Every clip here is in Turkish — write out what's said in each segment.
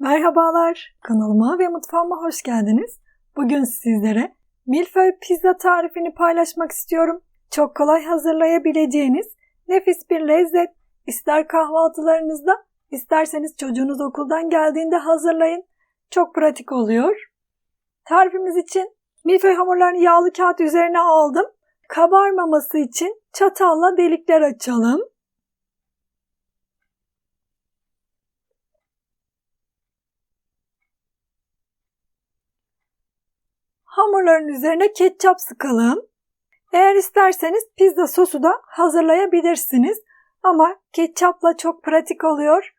Merhabalar, kanalıma ve mutfağıma hoş geldiniz. Bugün sizlere milföy pizza tarifini paylaşmak istiyorum. Çok kolay hazırlayabileceğiniz nefis bir lezzet. İster kahvaltılarınızda, isterseniz çocuğunuz okuldan geldiğinde hazırlayın. Çok pratik oluyor. Tarifimiz için milföy hamurlarını yağlı kağıt üzerine aldım. Kabarmaması için çatalla delikler açalım. Hamurların üzerine ketçap sıkalım. Eğer isterseniz pizza sosu da hazırlayabilirsiniz. Ama ketçapla çok pratik oluyor.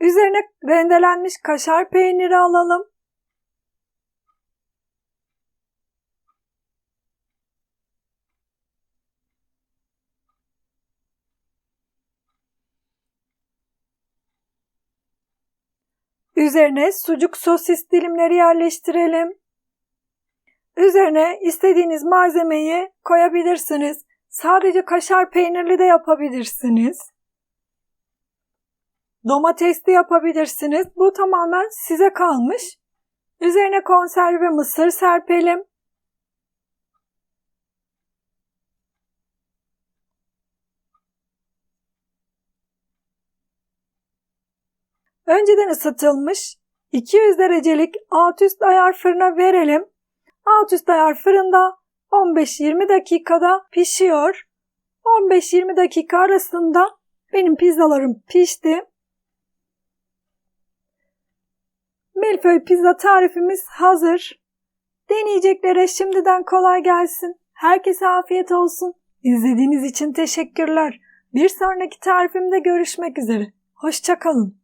Üzerine rendelenmiş kaşar peyniri alalım. Üzerine sucuk sosis dilimleri yerleştirelim. Üzerine istediğiniz malzemeyi koyabilirsiniz. Sadece kaşar peynirli de yapabilirsiniz. Domatesli yapabilirsiniz. Bu tamamen size kalmış. Üzerine konserve mısır serpelim. Önceden ısıtılmış 200 derecelik alt üst ayar fırına verelim. Alt üst ayar fırında 15-20 dakikada pişiyor. 15-20 dakika arasında benim pizzalarım pişti. Milföy pizza tarifimiz hazır. Deneyeceklere şimdiden kolay gelsin. Herkese afiyet olsun. İzlediğiniz için teşekkürler. Bir sonraki tarifimde görüşmek üzere. Hoşçakalın.